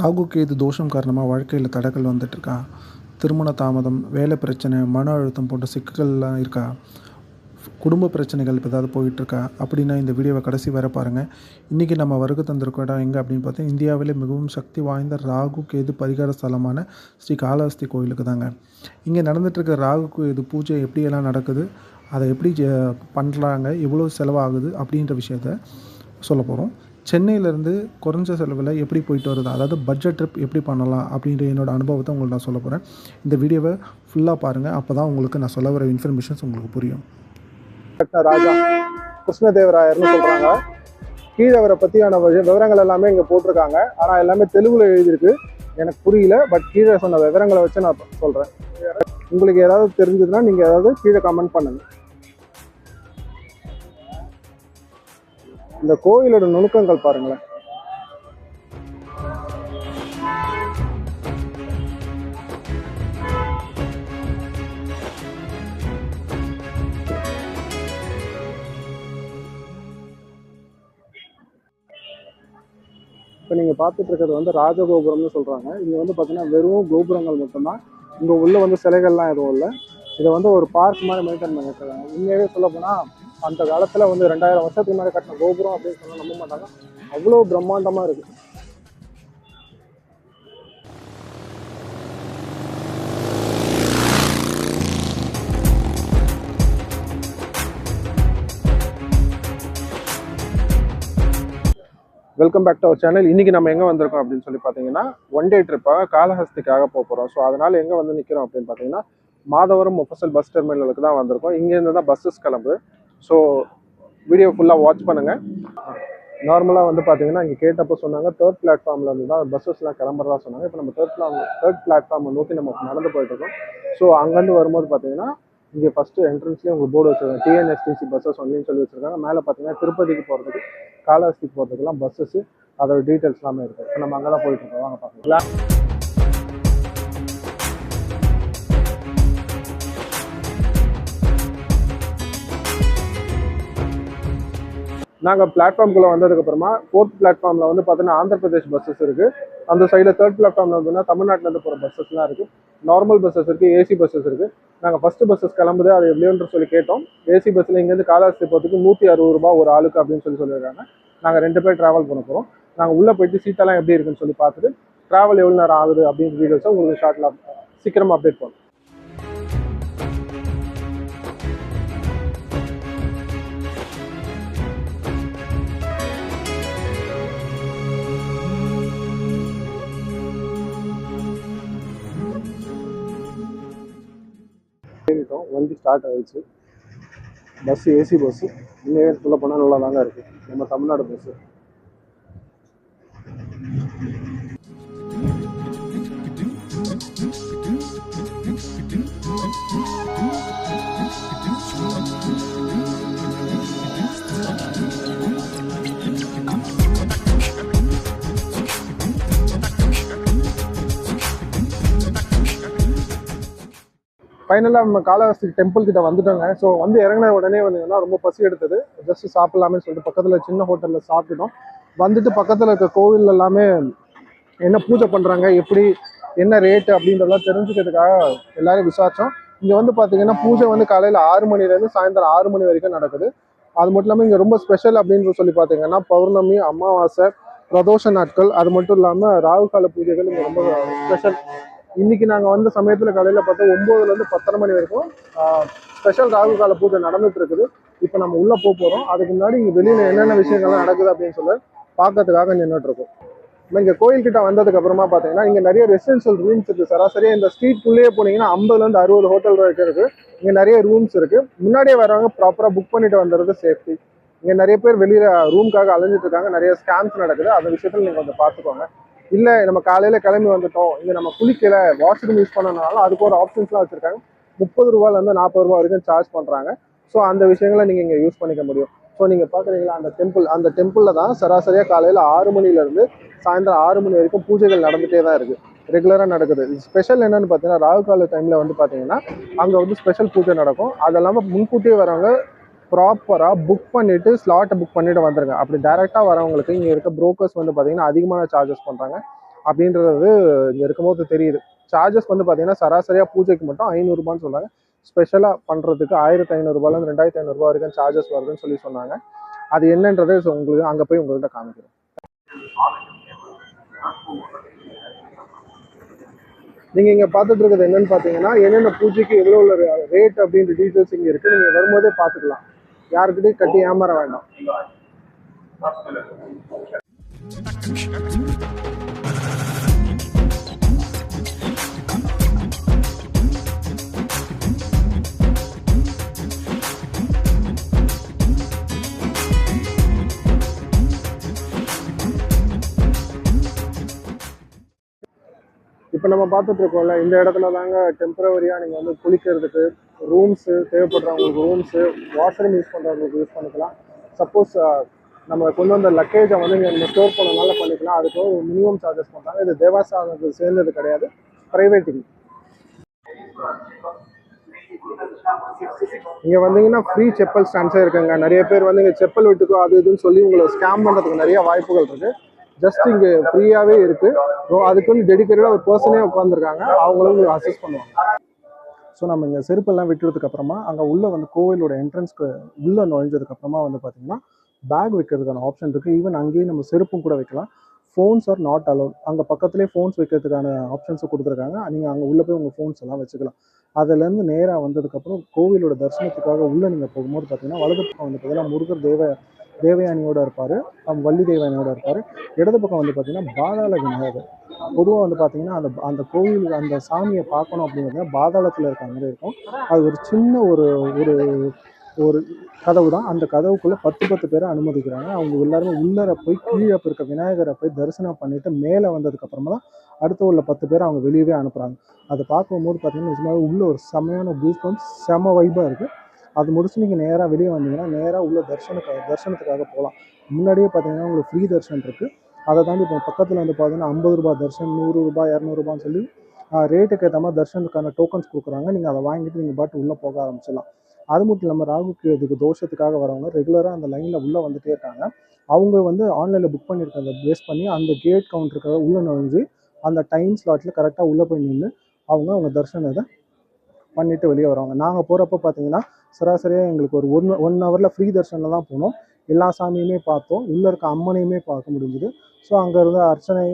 ராகு கேது தோஷம் காரணமாக வாழ்க்கையில் தடங்கள் வந்துட்டுருக்கா? திருமண தாமதம் வேலை பிரச்சனை மன அழுத்தம் போன்ற சிக்கல்லாம் இருக்கா? குடும்ப பிரச்சனைகள் இப்போ ஏதாவது போயிட்டுருக்கா? அப்படின்னா இந்த வீடியோவை கடைசி வர பாருங்கள் இன்றைக்கி நம்ம வருகை தந்திருக்க இடம் எங்கே அப்படின்னு பார்த்தா இந்தியாவிலே மிகவும் சக்தி வாய்ந்த ராகு கேது பரிகார ஸ்தலமான ஸ்ரீ காளஹஸ்தி கோயிலுக்கு தாங்க. இங்கே நடந்துகிட்ருக்க ராகு கேது பூஜை எப்படியெல்லாம் நடக்குது? அதை எப்படி பண்ணுறாங்க எவ்வளோ செலவாகுது? அப்படின்ற விஷயத்த சொல்ல போகிறோம் சென்னையிலேருந்து குறைஞ்ச செலவில் எப்படி போயிட்டு வருது? அதாவது பட்ஜெட் ட்ரிப் எப்படி பண்ணலாம்? அப்படின்ற என்னோட அனுபவத்தை உங்களுக்கு நான் சொல்ல போகிறேன் இந்த வீடியோவை ஃபுல்லாக பாருங்கள் அப்போ தான் உங்களுக்கு நான் சொல்ல வர இன்ஃபர்மேஷன்ஸ் உங்களுக்கு புரியும். ராஜா. கிருஷ்ணதேவராயர்னு சொல்கிறாங்க கீழே அவரை பற்றியான விவரங்கள் எல்லாமே இங்கே போட்டிருக்காங்க. ஆனால் எல்லாமே தெலுங்குல எழுதியிருக்கு. எனக்கு புரியல பட் கீழே சொன்ன விவரங்களை வச்சு நான் சொல்கிறேன் உங்களுக்கு ஏதாவது தெரிஞ்சதுன்னா நீங்கள் ஏதாவது கீழே கமெண்ட் பண்ணுங்க. இந்த கோயிலோட நுணுக்கங்கள் பாருங்களேன். இப்போ நீங்கள் பார்த்துட்டு இருக்கிறது வந்து ராஜகோபுரம்னு சொல்கிறாங்க இங்கே வந்து பார்த்தீங்கன்னா வெறும் கோபுரங்கள் மட்டும்தான். இங்கே உள்ளே வந்து சிலைகள்லாம் எதுவும் இல்லை. இதை வந்து ஒரு பார்க் மாதிரி மெயின்டைன் பண்ணிட்டு உண்மையாகவே சொல்ல போனால் அந்த காலத்தில் வந்து ரெண்டாயிரம் வருஷத்துக்கு முன்னாடி கட்டின கோபுரம் அப்படின்னு சொன்னால் நம்ப மாட்டாங்க. அவ்வளோ பிரம்மாண்டமாக இருக்குது welcome back to our channel இன்னைக்கு நம்ம எங்கே வந்திருக்கோம் அப்படின்னு சொல்லி பார்த்தீங்கன்னா ஒன் டே ட்ரிப்பாக காலஹஸ்திக்காக போக போகிறோம் ஸோ அதனால் எங்கே வந்து நிற்கிறோம் அப்படின்னு பார்த்தீங்கன்னா மாதவரம் முஃபசல் பஸ் டெர்மினலுக்கு தான் வந்திருக்கோம். இங்கேருந்து தான் பஸ்ஸஸ் கிளம்பு. ஸோ வீடியோ ஃபுல்லாக வாட்ச் பண்ணுங்கள் நார்மலாக வந்து பார்த்தீங்கன்னா இங்கே கேட்டப்போ சொன்னாங்க தேர்ட் பிளாட்ஃபார்மில் இருந்து தான் பஸ்ஸஸ்லாம் கிளம்புறதா சொன்னாங்க. இப்போ நம்ம தேர்ட் பிளாம் தேர்ட் பிளாட்ஃபார்மை நோக்கி நம்ம நடந்து போயிட்டுருக்கோம். ஸோ அங்கேருந்து வரும்போது பார்த்தீங்கன்னா இங்கே ஃபஸ்ட்டு என்ட்ரன்ஸ்லேயே உங்களுக்கு போர்டு வச்சுருக்காங்க. டிஎன்எஸ்டிசி பஸ்ஸஸ் ஒன்லின்னு சொல்லி வச்சிருக்காங்க. மேலே பார்த்தீங்கன்னா திருப்பதிக்கு போகிறதுக்கு காலாஸ்திக்கு போகிறதுக்குலாம் பஸ்ஸஸ் அதோட டீட்டெயில்ஸ் எல்லாமே இருக்குது இப்போ நம்ம அங்கே தான் போயிட்டுருக்கோம். வாங்க பார்க்கலாம் நாங்கள் பிளாட்ஃபார்ம்குள்ளே வந்ததுக்கப்புறமா ஃபோர்த் பிளாட்ஃபார்மில் வந்து பார்த்தீங்கன்னா ஆந்திர பிரதேஷ் பஸ்ஸஸ் இருக்குது அந்த சைடில் தேர்ட் பிளாட்ஃபார்மில் வந்துன்னா தமிழ்நாட்டிலேருந்து போகிற பஸ்ஸஸ்லாம் இருக்குது நார்மல் பஸ்ஸஸ் இருக்குது ஏசி பஸ்ஸஸ் இருக்குது நாங்கள் ஃபஸ்ட்டு பஸ்ஸஸ் கிளம்புது அது எவ்வளோன்ற சொல்லி கேட்டோம். ஏசி பஸ்ஸில் இங்கேருந்து காலாஸ்தி போகிறதுக்கு நூற்றி அறுபது ரூபா ஒரு ஆளுக்கு அப்படின்னு சொல்லி சொல்லியிருக்காங்க. நாங்கள் ரெண்டு பேர் ட்ராவல் பண்ண போகிறோம் நாங்கள் உள்ளே போயிட்டு சீட்டெல்லாம் எப்படி இருக்குன்னு சொல்லி பார்த்துட்டு ட்ராவல் எவ்வளோ நேரம் ஆகுது அப்படின்ற வீடியோஸை உங்களுக்கு ஷார்ட்டில் சீக்கிரமாக அப்டேட் பண்ணுவோம். ஏறிட்டோம் வண்டி ஸ்டார்ட் ஆகிடுச்சு பஸ்ஸு ஏசி பஸ்ஸு இன்னும் சொல்ல போனால் நல்லா தாங்க இருக்குது நம்ம தமிழ்நாடு பஸ்ஸு ஃபைனலாக நம்ம காளஹஸ்தி டெம்பிள் கிட்ட வந்துட்டோங்க. ஸோ வந்து இறங்கின உடனே வந்தீங்கன்னா ரொம்ப பசி எடுத்தது. ஜஸ்ட் சாப்பிட்லாமே சொல்லிட்டு பக்கத்தில் சின்ன ஹோட்டலில் சாப்பிட்டுட்டோம். வந்துட்டு பக்கத்தில் இருக்க கோவில் எல்லாமே என்ன பூஜை பண்ணுறாங்க எப்படி என்ன ரேட்டு அப்படின்றதெல்லாம் தெரிஞ்சுக்கிறதுக்காக எல்லாரும் விசாரித்தோம் இங்கே வந்து பார்த்தீங்கன்னா பூஜை வந்து காலையில் ஆறு மணிலேருந்து சாயந்தரம் ஆறு மணி வரைக்கும் நடக்குது. அது மட்டும் இல்லாமல் இங்கே ரொம்ப ஸ்பெஷல் அப்படின்னு சொல்லி பார்த்தீங்கன்னா பௌர்ணமி அமாவாசை பிரதோஷ நாட்கள். அது மட்டும் இல்லாமல் ராகு கால பூஜைகள் இங்கே ரொம்ப ஸ்பெஷல் இன்னைக்கு நாங்கள் வந்த சமயத்தில் காலையில் பார்த்தா ஒம்போதுலேருந்து பத்தரை மணி வரைக்கும் ஸ்பெஷல் ராகு கால பூஜை நடந்துட்டு இருக்குது. இப்போ நம்ம உள்ளே போக போகிறோம் அதுக்கு முன்னாடி இங்கே வெளியில் என்னென்ன விஷயங்கள்லாம் நடக்குது அப்படின்னு சொல்லி பார்க்கறதுக்காக நின்றுட்டு இருக்கோம். இங்கே கோயில்கிட்ட வந்ததுக்கு அப்புறமா பார்த்தீங்கன்னா இங்கே நிறைய ரெசிடென்ஷியல் ரூம்ஸ் இருக்குது சராசரியாக இந்த ஸ்ட்ரீட்குள்ளேயே போனீங்கன்னா ஐம்பதுலேருந்து அறுபது ஹோட்டல் வரைக்கும் இருக்குது இங்கே நிறைய ரூம்ஸ் இருக்குது முன்னாடியே வரவங்க ப்ராப்பராக புக் பண்ணிட்டு வந்துடுறது சேஃப்டி இங்கே நிறைய பேர் வெளியில் ரூம்க்காக அலைஞ்சிட்டு இருக்காங்க. நிறைய ஸ்கேம்ஸ் நடக்குது. அந்த விஷயத்தில் நீங்கள் கொஞ்சம் பார்த்துக்கோங்க. இல்லை நம்ம காலையில் கிளம்பி வந்துட்டோம். இங்கே நம்ம குளிக்கல வாஷ்ரூம் யூஸ் பண்ணனாலும் அதுக்கு ஒரு ஆப்ஷன்ஸ்லாம் வச்சுருக்காங்க. முப்பது ரூபாயிலேருந்து நாற்பது ரூபா வரைக்கும் சார்ஜ் பண்ணுறாங்க ஸோ அந்த விஷயங்களை நீங்கள் இங்கே யூஸ் பண்ணிக்க முடியும். ஸோ நீங்கள் பார்க்குறீங்களா அந்த டெம்பிள் அந்த டெம்பிளில் தான் சராசரியாக காலையில் ஆறு மணிலேருந்து சாயந்தரம் ஆறு மணி வரைக்கும் பூஜைகள் நடந்துகிட்டே தான் இருக்குது ரெகுலராக நடக்குது. ஸ்பெஷல் என்னென்னு பார்த்தீங்கன்னா ராகு கால டைமில் வந்து பார்த்தீங்கன்னா அங்கே வந்து ஸ்பெஷல் பூஜை நடக்கும். அது இல்லாமல் முன்கூட்டியே வரவங்க ப்ராப்பராக புக் பண்ணிவிட்டு ஸ்லாட்டை புக் பண்ணிவிட்டு வந்துருங்க. அப்படி டேரெக்டாக வரவங்களுக்கு இங்கே இருக்க ப்ரோக்கர்ஸ் வந்து பார்த்தீங்கன்னா அதிகமான சார்ஜஸ் பண்ணுறாங்க அப்படின்றது இங்கே இருக்கும்போது தெரியுது. சார்ஜஸ் வந்து பார்த்தீங்கன்னா சராசரியாக பூஜைக்கு மட்டும் ஐநூறுரூபான்னு சொன்னாங்க ஸ்பெஷலாக பண்ணுறதுக்கு ஆயிரத்தி ஐநூறுரூபாலேருந்து ரெண்டாயிரத்தி ஐநூறுரூவா வரைக்கும் சார்ஜஸ் வருதுன்னு சொல்லி சொன்னாங்க. அது என்னன்றதை உங்களுக்கு அங்கே போய் உங்கள்கிட்ட காமிக்கிறேன். நீங்கள் இங்கே பார்த்துட்டு இருக்கிறது என்னன்னு பார்த்தீங்கன்னா என்னென்ன பூஜைக்கு எவ்வளோ உள்ள ரேட் அப்படின்ற டீட்டெயில்ஸ் இங்கே இருக்குது நீங்கள் வரும்போதே பார்த்துக்கலாம். யாருக்கிட்டையும் கட்டி ஏமாற வேண்டாம். இப்போ நம்ம பார்த்துட்டு இருக்கோம்ல இந்த இடத்துல தாங்க டெம்பரவரியாக நீங்கள் வந்து குளிக்கிறதுக்கு ரூம்ஸு தேவைப்படுறவங்களுக்கு ரூம்ஸு வாஷ்ரூம் யூஸ் பண்ணுறவங்களுக்கு யூஸ் பண்ணிக்கலாம். சப்போஸ் நம்ம கொண்டு வந்த லக்கேஜை வந்து இங்கே நம்ம ஸ்டோர் பண்ணனால பண்ணிக்கலாம். அதுக்கு ஒரு மினிமம் சார்ஜஸ் பண்ணுறாங்க இது தேவாசானத்துக்கு சேர்ந்தது கிடையாது. ப்ரைவேட்டிங் இங்கே. வந்தீங்கன்னா ஃப்ரீ செப்பல் ஸ்டாண்ட்ஸே இருக்குங்க. நிறைய பேர் வந்து இங்கே செப்பல் விட்டுக்கோ அது இதுன்னு சொல்லி உங்களை ஸ்கேம் பண்ணுறதுக்கு நிறைய வாய்ப்புகள் இருக்குது ஜஸ்ட் இங்கே ஃப்ரீயாகவே இருக்குது அதுக்குன்னு டெடிக்கேட்டடாக ஒரு பர்சனே உட்காந்துருக்காங்க அவங்களும் அசஸ் பண்ணுவாங்க. ஸோ நம்ம இங்கே செருப்பெல்லாம் விட்டுறதுக்கப்புறமா அங்கே உள்ளே வந்து கோவிலோட என்ட்ரன்ஸ்க்கு உள்ளே நுழைஞ்சதுக்கப்புறமா வந்து பார்த்தீங்கன்னா பேக் வைக்கிறதுக்கான ஆப்ஷன் இருக்குது ஈவன் அங்கேயே நம்ம செருப்பும் கூட வைக்கலாம். ஃபோன்ஸ் ஆர் நாட் அலோட் அங்கே பக்கத்துலேயே ஃபோன்ஸ் வைக்கிறதுக்கான ஆப்ஷன்ஸும் கொடுத்துருக்காங்க. நீங்கள் அங்கே உள்ளே போய் உங்கள் ஃபோன்ஸ் எல்லாம் வச்சுக்கலாம். அதுலேருந்து நேராக வந்ததுக்கப்புறம் கோவிலோட தரிசனத்துக்காக உள்ளே நீங்கள் போகும்போது பார்த்தீங்கன்னா வலது பக்கம் வந்து பார்த்தீங்கன்னா முருகர் தேவ தேவயானியோட இருப்பார். வள்ளி தேவயானியோட இருப்பார். இடது பக்கம் வந்து பார்த்தீங்கன்னா பாதாள விநாயகர். பொதுவாக வந்து பார்த்தீங்கன்னா அந்த அந்த கோவில் அந்த சாமியை பார்க்கணும் அப்படிங்கிறது பாதாளத்தில் இருக்க மாதிரி இருக்கும். அது ஒரு சின்ன ஒரு ஒரு ஒரு கதவு தான். அந்த கதவுக்குள்ளே பத்து பத்து பேரை அனுமதிக்கிறாங்க. அவங்க எல்லாருமே உள்ளர போய் கீழே இருக்க விநாயகரை போய் தரிசனம் பண்ணிட்டு மேலே வந்ததுக்கப்புறமா தான் அடுத்த உள்ள பத்து பேர் அவங்க வெளியவே அனுப்புகிறாங்க அதை பார்க்கும்போது பார்த்தீங்கன்னா நிஜமாவே உள்ள ஒரு செமையான பூஸ்பம் பம்ப் செம வைபாக இருக்குது அது முடிச்சு நீங்கள் நேராக வெளியே வந்தீங்கன்னா நேராக உள்ள தர்ஷனுக்காக தரிசனத்துக்காக போகலாம் முன்னாடியே பார்த்தீங்கன்னா உங்களுக்கு ஃப்ரீ தர்ஷன் இருக்குது அதை தாண்டி இப்போ பக்கத்தில் வந்து பார்த்தீங்கன்னா ஐம்பது ரூபாய் தர்ஷன் நூறுரூபா இரநூறுபான்னு சொல்லி ரேட்டுக்கு ஏற்ற மாதிரி தர்ஷனுக்கான டோக்கன்ஸ் கொடுக்குறாங்க. நீங்கள் அதை வாங்கிட்டு நீங்கள் பாட்டு உள்ளே போக ஆரம்பிச்சிடலாம். அது மட்டும் இல்லாமல் ராகுக்கு இதுக்கு தோஷத்துக்காக வரவங்க ரெகுலராக அந்த லைனில் உள்ளே வந்துட்டே இருக்காங்க. அவங்க வந்து ஆன்லைனில் புக் பண்ணியிருக்கிறத பேஸ் பண்ணி அந்த கேட் கவுண்டருக்காக உள்ளே நுழைஞ்சு அந்த டைம் ஸ்லாட்டில் கரெக்டாக உள்ளே போய் நின்று அவங்க அவங்க தரிசனத்தை பண்ணிவிட்டு வெளியே வருவாங்க. நாங்கள் போகிறப்ப பார்த்தீங்கன்னா சராசரியாக எங்களுக்கு ஒரு ஒன் ஒன் ஹவரில் ஃப்ரீ தர்ஷனில் தான் போனோம். எல்லா சாமியுமே பார்த்தோம். உள்ளே இருக்க அம்மனையுமே பார்க்க முடிஞ்சுது. ஸோ அங்கே இருந்த அர்ச்சனை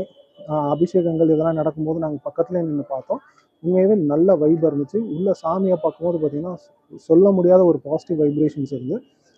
அபிஷேகங்கள் இதெல்லாம் நடக்கும்போது நாங்கள் பக்கத்துலேயே நின்று பார்த்தோம். உண்மையாகவே நல்ல வைப் இருந்துச்சு. உள்ள சாமியை பார்க்கும்போது பார்த்தீங்கன்னா சொல்ல முடியாத ஒரு பாசிட்டிவ் வைப்ரேஷன்ஸ் இருந்து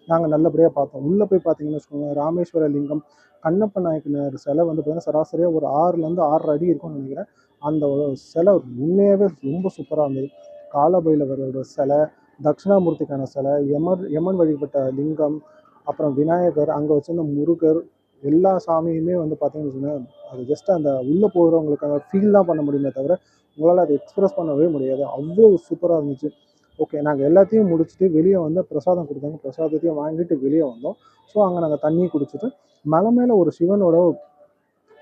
நாங்கள் நல்லபடியாக பார்த்தோம். உள்ளே போய் பார்த்தீங்கன்னு வச்சுக்கோங்க ராமேஸ்வர லிங்கம் கண்ணப்ப நாயக்கனர் சிலை வந்து பார்த்தீங்கன்னா சராசரியாக ஒரு ஆறுலேருந்து ஆறரை அடி இருக்கும்னு நினைக்கிறேன். அந்த சிலை உண்மையாகவே ரொம்ப சூப்பராக இருந்தது. காலபைலவரோட சிலை தட்சிணாமூர்த்திக்கான சிலை யமர் யமன் வழிபட்ட லிங்கம் அப்புறம் விநாயகர் அங்கே வச்சிருந்த முருகர் எல்லா சாமியுமே வந்து பார்த்தீங்கன்னு வச்சுக்கோங்களேன் அது ஜஸ்ட் அந்த உள்ளே போகிறவங்களுக்கு அந்த ஃபீல் தான் பண்ண முடியுமே தவிர உங்களால் அதை எக்ஸ்ப்ரெஸ் பண்ணவே முடியாது. அவ்வளோ சூப்பராக இருந்துச்சு. ஓகே நாங்கள் எல்லாத்தையும் முடிச்சுட்டு வெளியே வந்து பிரசாதம் கொடுத்தாங்க. பிரசாதத்தையும் வாங்கிட்டு வெளியே வந்தோம். ஸோ அங்கே நாங்கள் தண்ணி குடிச்சிட்டு மலை மேலே ஒரு சிவனோட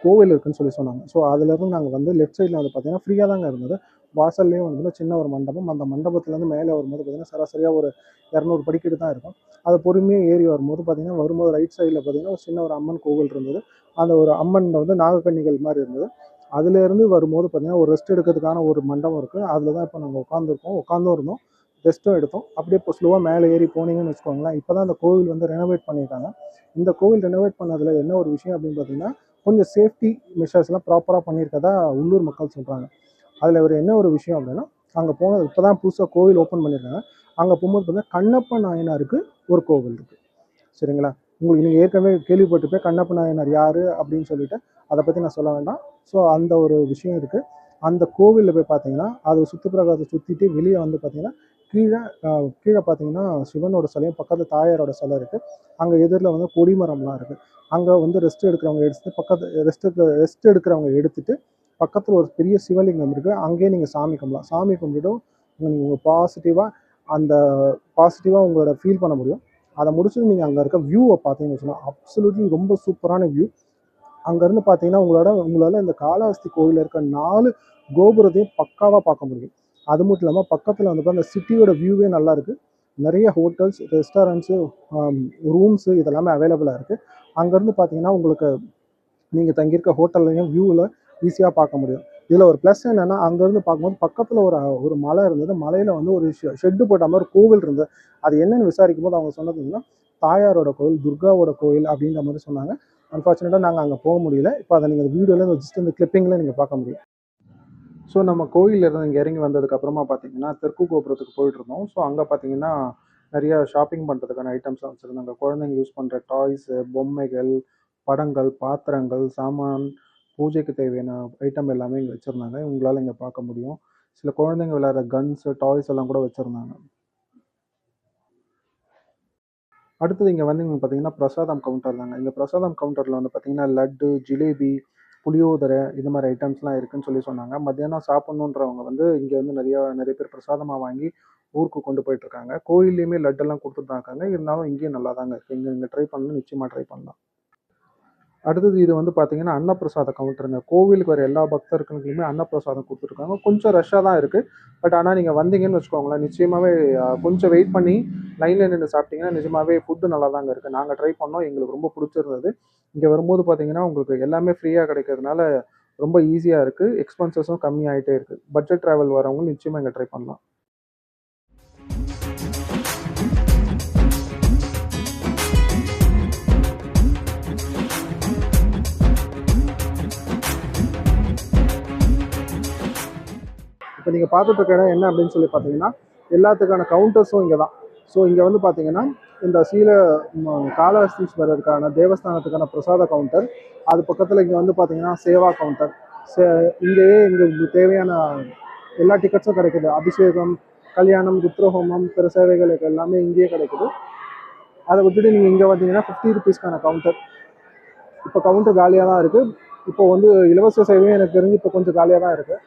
கோவில் இருக்குன்னு சொல்லி சொன்னாங்க. ஸோ அதுலேருந்து நாங்கள் வந்து லெஃப்ட் சைடில் வந்து பார்த்தீங்கன்னா ஃப்ரீயாக தாங்க இருந்தது. வாசல்லையும் வந்து சின்ன ஒரு மண்டபம். அந்த மண்டபத்துலேருந்து மேலே வரும்போது பார்த்தீங்கன்னா சராசரியாக ஒரு இரநூறு படிக்கட்டு தான் இருக்கும். அதை பொறுமையாக ஏறி வரும்போது பார்த்தீங்கன்னா வரும்போது ரைட் சைடில் பார்த்தீங்கன்னா ஒரு சின்ன ஒரு அம்மன் கோவில் இருந்தது. அந்த ஒரு அம்மன் வந்து நாகக்கன்னிகள் மாதிரி இருந்தது. அதுலேருந்து வரும்போது பார்த்தீங்கன்னா ஒரு ரெஸ்ட் எடுக்கிறதுக்கான ஒரு மண்டபம் இருக்குது அதில் தான் இப்போ நாங்கள் உட்காந்துருக்கோம் உட்காந்தும் இருந்தோம். ரெஸ்ட்டும் எடுத்தோம். அப்படியே இப்போ ஸ்லோவாக மேலே ஏறி போனீங்கன்னு வச்சுக்கோங்களேன். இப்போ தான் அந்த கோவில் வந்து ரெனோவேட் பண்ணியிருக்காங்க. இந்த கோவில் ரெனோவேட் பண்ணதில் என்ன ஒரு விஷயம் அப்படின்னு பார்த்தீங்கன்னா கொஞ்சம் சேஃப்டி மெஷர்ஸ்லாம் ப்ராப்பராக பண்ணியிருக்கதா உள்ளூர் மக்கள் சொல்கிறாங்க அதில் ஒரு என்ன ஒரு விஷயம் அப்படின்னா அங்கே போனது இப்போ தான் புதுசாக கோவில் ஓப்பன் பண்ணியிருக்காங்க அங்கே போகும்போது பார்த்தீங்கன்னா கண்ணப்ப நாயனாருக்கு ஒரு கோவில் இருக்குது சரிங்களா? உங்களுக்கு நீங்கள் ஏற்கனவே கேள்விப்பட்டிருப்பேன் கண்ணப்ப நாயனார் யார் அப்படின்னு சொல்லிட்டு. அதை பற்றி நான் சொல்ல வேண்டாம். ஸோ அந்த ஒரு விஷயம் இருக்குது அந்த கோவிலில் போய் பார்த்தீங்கன்னா அது சுற்றுப்பிரகாரத்தை சுற்றிட்டு வெளியே வந்து பார்த்தீங்கன்னா கீழே கீழே பார்த்தீங்கன்னா சிவனோட சிலையும் பக்கத்தில் தாயாரோட சிலை இருக்குது அங்கே எதிரில் வந்து கொடிமரம்லாம் இருக்குது அங்கே வந்து ரெஸ்ட் எடுக்கிறவங்க எடுத்துட்டு பக்கத்து ரெஸ்ட் எடுக்கிற ரெஸ்ட் எடுக்கிறவங்க எடுத்துகிட்டு பக்கத்தில் ஒரு பெரிய சிவலிங்கம் இருக்குது அங்கேயே நீங்கள் சாமி கும்பலாம் சாமி கும்பிட்டுட்டும் நீங்கள் உங்கள் பாசிட்டிவாக அந்த பாசிட்டிவாக உங்களோட ஃபீல் பண்ண முடியும். அதை முடிச்சுட்டு நீங்கள் அங்கே இருக்க வியூவை பார்த்தீங்கன்னு சொன்னால் அப்சல்யூட்லி ரொம்ப சூப்பரான வியூ அங்கேருந்து பார்த்தீங்கன்னா உங்களோட உங்களால் இந்த காளஹஸ்தி கோவிலில் இருக்க நாலு கோபுரத்தையும் பக்காவாக பார்க்க முடியும். அது மட்டும் இல்லாமல் பக்கத்தில் வந்து அந்த சிட்டியோட வியூவே நல்லா இருக்குது நிறைய ஹோட்டல்ஸ் ரெஸ்டாரண்ட்ஸு ரூம்ஸு இதெல்லாமே அவைலபிளாக இருக்குது அங்கேருந்து பார்த்தீங்கன்னா உங்களுக்கு நீங்கள் தங்கியிருக்க ஹோட்டல்லையும் வியூவில் ஈஸியாக பார்க்க முடியும். இதில் ஒரு ப்ளஸ் என்னென்னா அங்கேருந்து பார்க்கும்போது பக்கத்தில் ஒரு ஒரு மலை இருந்தது. மலையில் வந்து ஒரு ஷெட்டு போட்ட மாதிரி கோவில் இருந்தது. அது என்னென்னு விசாரிக்கும் போது அவங்க சொன்னதுன்னா தாயாரோட கோவில் துர்காவோட கோவில் அப்படின்ற மாதிரி சொன்னாங்க. அன்ஃபார்ச்சுனேட்டாக நாங்கள் அங்கே போக முடியல. இப்போ அதை நீங்கள் வீடியோவில் ஜஸ்ட் இந்த கிளிப்பிங்கில் நீங்கள் பார்க்க முடியும். ஸோ நம்ம கோயிலேருந்து இருந்து இங்கே இறங்கி வந்ததுக்கப்புறமா பார்த்தீங்கன்னா தெற்கு கோபுரத்துக்கு போயிட்டு இருந்தோம். ஸோ அங்கே பார்த்தீங்கன்னா நிறைய ஷாப்பிங் பண்ணுறதுக்கான ஐட்டம்ஸ்லாம் வச்சுருந்தாங்க. குழந்தைங்க யூஸ் பண்ணுற டாய்ஸு பொம்மைகள் படங்கள் பாத்திரங்கள் சாமான் பூஜைக்கு தேவையான ஐட்டம் எல்லாமே இங்கே வச்சுருந்தாங்க. உங்களால் இங்கே பார்க்க முடியும். சில குழந்தைங்க விளையாடுற கன்ஸு டாய்ஸ் எல்லாம் கூட வச்சுருந்தாங்க. அடுத்தது இங்கே வந்து இங்கே பார்த்தீங்கன்னா பிரசாதம் கவுண்டர் தாங்க. இந்த பிரசாதம் கவுண்டரில் வந்து பார்த்தீங்கன்னா லட்டு ஜிலேபி புளியோதரை இது மாதிரி ஐட்டம்ஸ்லாம் இருக்குன்னு சொல்லி சொன்னாங்க. மத்தியானம் சாப்பிட்ணுன்றவங்க வந்து இங்கே வந்து நிறைய நிறைய பேர் பிரசாதமாக வாங்கி ஊருக்கு கொண்டு போயிட்டுருக்காங்க கோயில்லையுமே லட்டெல்லாம் கொடுத்துட்டு தான் இருக்காங்க. இருந்தாலும் இங்கேயும் நல்லா தாங்க இருக்குது இங்கே இங்கே ட்ரை பண்ணணும். நிச்சயமாக ட்ரை பண்ணலாம். அடுத்தது இது வந்து பார்த்தீங்கன்னா அன்னப்பிரசாத கவுண்டருங்க கோவிலுக்கு வர எல்லா பக்தர்களுக்குமே அன்னப்பிரசாதம் கொடுத்துருக்காங்க. கொஞ்சம் ரஷ்ஷாக தான் இருக்குது பட் ஆனால் நீங்கள் வந்தீங்கன்னு வச்சுக்கோங்களேன் நிச்சயமாகவே கொஞ்சம் வெயிட் பண்ணி லைனில் நின்று சாப்பிட்டீங்கன்னா நிஜமாகவே ஃபுட்டு நல்லா தாங்க இருக்குது நாங்கள் ட்ரை பண்ணோம். எங்களுக்கு ரொம்ப பிடிச்சிருந்தது. இங்கே வரும்போது பார்த்தீங்கன்னா உங்களுக்கு எல்லாமே ஃப்ரீயாக கிடைக்கிறதுனால ரொம்ப ஈஸியாக இருக்குது எக்ஸ்பென்சஸும் கம்மியாயிட்டே இருக்குது பட்ஜெட் ட்ராவல் வரவங்க நிச்சயமாக இங்கே ட்ரை பண்ணலாம். இப்போ நீங்கள் பார்த்துட்டு இருக்க இடம் என்ன அப்படின்னு சொல்லி பார்த்தீங்கன்னா எல்லாத்துக்கான கவுண்டர்ஸும் இங்கே தான். ஸோ இங்கே வந்து பார்த்தீங்கன்னா இந்த சீல ம், தேவஸ்தானத்துக்கான பிரசாத கவுண்டர் அது பக்கத்தில் இங்கே வந்து பார்த்தீங்கன்னா சேவா கவுண்டர் சே இங்கேயே இங்கே தேவையான எல்லா டிக்கெட்ஸும் கிடைக்குது. அபிஷேகம் கல்யாணம் ருத்ரஹோமம் பிற சேவைகளுக்கு எல்லாமே இங்கேயே கிடைக்குது. அதை விட்டுட்டு நீங்கள் இங்கே வந்தீங்கன்னா ஃபிஃப்டி ருபீஸ்க்கான கவுண்டர் இப்போ கவுண்டர் காலியாக தான் இருக்குது இப்போ வந்து இலவச சேவையும் எனக்கு தெரிஞ்சு இப்போ கொஞ்சம் காலியாக தான் இருக்குது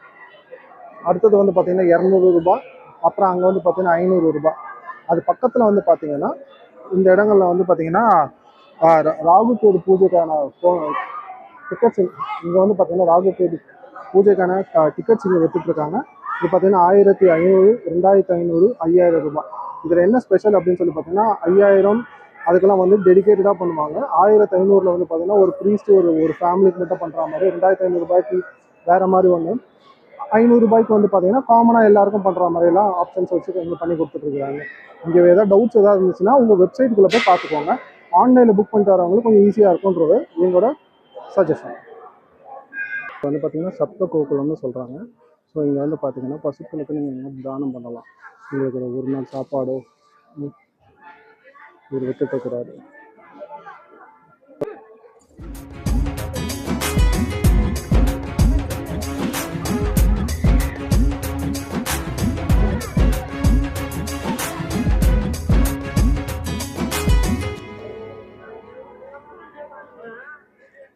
அடுத்தது வந்து பார்த்தீங்கன்னா இரநூறுபா அப்புறம் அங்கே வந்து பார்த்தீங்கன்னா ஐநூறு ரூபாய் அது பக்கத்தில் வந்து பார்த்தீங்கன்னா இந்த இடங்களில் வந்து பார்த்தீங்கன்னா ஆஹ் ரா- பூஜைக்கான டிக்கெட்ஸ் இங்கே வந்து பார்த்தீங்கன்னா ராகு பூஜைக்கான டிக்கெட்ஸ் இங்கே விற்றுட்ருக்காங்க இருக்காங்க இது பார்த்தீங்கன்னா ஆயிரத்தி ஐநூறு ரெண்டாயிரத்தி ஐநூறு ஐயாயிரம் ரூபாய் இதில் என்ன ஸ்பெஷல் அப்படின்னு சொல்லி பார்த்தீங்கன்னா ஐயாயிரம் அதுக்கெல்லாம் வந்து டெடிக்கேட்டடாக பண்ணுவாங்க. ஆயிரத்தி ஐநூறுல வந்து பார்த்தீங்கன்னா ஒரு ப்ரீஸ்ட் ஒரு ஒரு ஃபேமிலிக்கு மட்டும் பண்ணுற மாதிரி ரெண்டாயிரத்தி ஐநூறுபாய்க்கு வேறு மாதிரி ஒன்று ஐநூறு ரூபாய்க்கு வந்து பார்த்தீங்கன்னா காமனாக எல்லாருக்கும் பண்ணுற மாதிரிலாம் ஆப்ஷன்ஸ் வச்சு கொஞ்சம் பண்ணி கொடுத்துட்ருக்காங்க இங்கே ஏதாவது டவுட்ஸ் ஏதாவது இருந்துச்சுன்னா உங்கள் வெப்சைட்டுக்குள்ளே போய் பார்த்துக்கோங்க ஆன்லைனில் புக் பண்ணிட்டு வரவங்களுக்கு கொஞ்சம் ஈஸியாக இருக்கும்ன்றது எங்களோட சஜஷன் இப்போ வந்து பார்த்தீங்கன்னா சப்த கோகுலம்னு சொல்கிறாங்க ஸோ இங்கே வந்து பார்த்தீங்கன்னா பசுக்களுக்கு நீங்கள் தானம் பண்ணலாம்? உங்களுக்கு ஒரு நாள் சாப்பாடோ இது விட்டுட்டக்கூடாது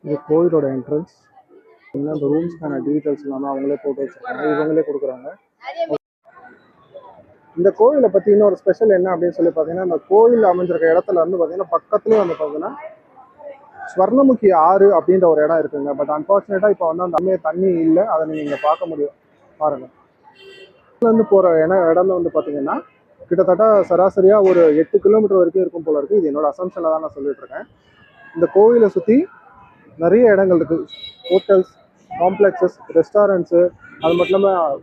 இது கோயிலோட என்ட்ரன்ஸ் என்ன இந்த ரூம்ஸ்க்கான டீட்டெயில்ஸ் எல்லாமே அவங்களே போட்டு வச்சிருக்காங்க. இவங்களே கொடுக்குறாங்க. இந்த கோயிலை பற்றி இன்னொரு ஸ்பெஷல் என்ன அப்படின்னு சொல்லி பார்த்தீங்கன்னா இந்த கோயில் அமைஞ்சிருக்க இடத்துல வந்து பார்த்தீங்கன்னா பக்கத்துலேயே வந்து பார்த்தீங்கன்னா ஸ்வர்ணமுகி ஆறு அப்படின்ற ஒரு இடம் இருக்குங்க. பட் அன்ஃபார்ச்சுனேட்டாக இப்போ வந்து அந்த அம்மையை தண்ணி இல்லை. அதை நீங்கள் இங்கே பார்க்க முடியும். பாருங்கள் இருந்து போகிற இடம் இடம் வந்து பார்த்தீங்கன்னா கிட்டத்தட்ட சராசரியாக ஒரு எட்டு கிலோமீட்டர் வரைக்கும் இருக்கும் போல இருக்குது இது என்னோட அசம்ஷனில் தான் நான் சொல்லிட்டு இருக்கேன். இந்த கோயிலை சுற்றி நிறைய இடங்கள் இருக்குது ஹோட்டல்ஸ் காம்ப்ளெக்ஸஸ் ரெஸ்டாரண்ட்ஸு அது மட்டும் இல்லாமல்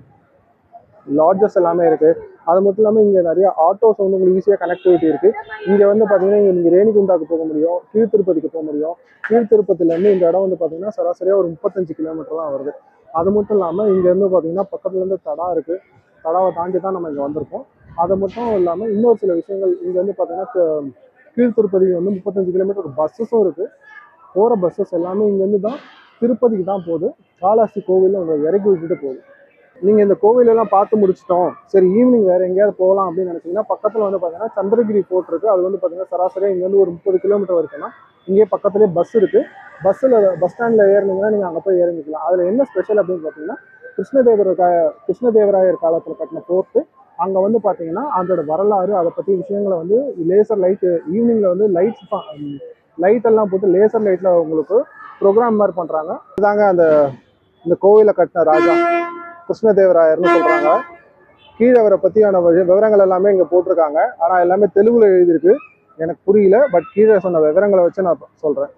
லாட்ஜஸ் எல்லாமே இருக்குது அது மட்டும் இல்லாமல் இங்கே நிறைய ஆட்டோஸ் வந்து உங்களுக்கு ஈஸியாக கனெக்டிவிட்டி இருக்குது இங்கே வந்து பார்த்தீங்கன்னா இங்கே நீங்கள் ரேணிகுண்டாக்கு போக முடியும் கீழ் திருப்பதிக்கு போக முடியும். கீழ் திருப்பதிலேருந்து இந்த இடம் வந்து பார்த்தீங்கன்னா சராசரியாக ஒரு முப்பத்தஞ்சு கிலோமீட்டர் தான் வருது. அது மட்டும் இல்லாமல் இங்கேருந்து பார்த்தீங்கன்னா பக்கத்துலேருந்து தடா இருக்குது தடாவை தாண்டி தான் நம்ம இங்கே வந்திருக்கோம். அது மட்டும் இல்லாமல் இன்னொரு சில விஷயங்கள் இங்கே வந்து பார்த்தீங்கன்னா க- கீழ் வந்து முப்பத்தஞ்சு கிலோமீட்டர் பஸ்ஸஸும் இருக்குது போகிற பஸ்ஸஸ் எல்லாமே இங்கேருந்து தான் திருப்பதிக்கு தான் போகுது. காலாசி கோவிலில் உங்களை இறக்கி விட்டுட்டு போகுது. நீங்கள் இந்த கோவிலெல்லாம் பார்த்து முடிச்சிட்டோம். சரி ஈவினிங் வேறு எங்கேயாவது போகலாம் அப்படின்னு நினச்சிங்கன்னா பக்கத்தில் வந்து பார்த்தீங்கன்னா சந்திரகிரி போர்ட் இருக்குது அது வந்து பார்த்தீங்கன்னா சராசரியாக இங்கேருந்து ஒரு முப்பது கிலோமீட்டர் வரைக்கும்னா இங்கேயே பக்கத்துலேயே பஸ் இருக்குது பஸ்ஸில் பஸ் ஸ்டாண்டில் ஏறினீங்கன்னா நீங்கள் அங்கே போய் இறங்கிக்கலாம் அதில் என்ன ஸ்பெஷல் அப்படின்னு பார்த்தீங்கன்னா கிருஷ்ணதேவர் கிருஷ்ணதேவராயர் காலத்தில் கட்டின போர்ட்டு அங்கே வந்து பார்த்தீங்கன்னா அதோட வரலாறு அதை பற்றி விஷயங்களை வந்து லேசர் லைட்டு ஈவினிங்கில் வந்து லைட்ஸ் லைட் எல்லாம் போட்டு லேசர் லைட்டில் உங்களுக்கு ப்ரோக்ராம் மாதிரி பண்ணுறாங்க இதுதாங்க அந்த இந்த கோவிலை கட்டின ராஜா. கிருஷ்ணதேவராயர்னு சொல்கிறாங்க கீழே அவரை பற்றியான விவரங்கள் எல்லாமே இங்கே போட்டிருக்காங்க. ஆனால் எல்லாமே தெலுங்குல எழுதியிருக்கு. எனக்கு புரியல பட் கீழே சொன்ன விவரங்களை வச்சு நான் சொல்கிறேன்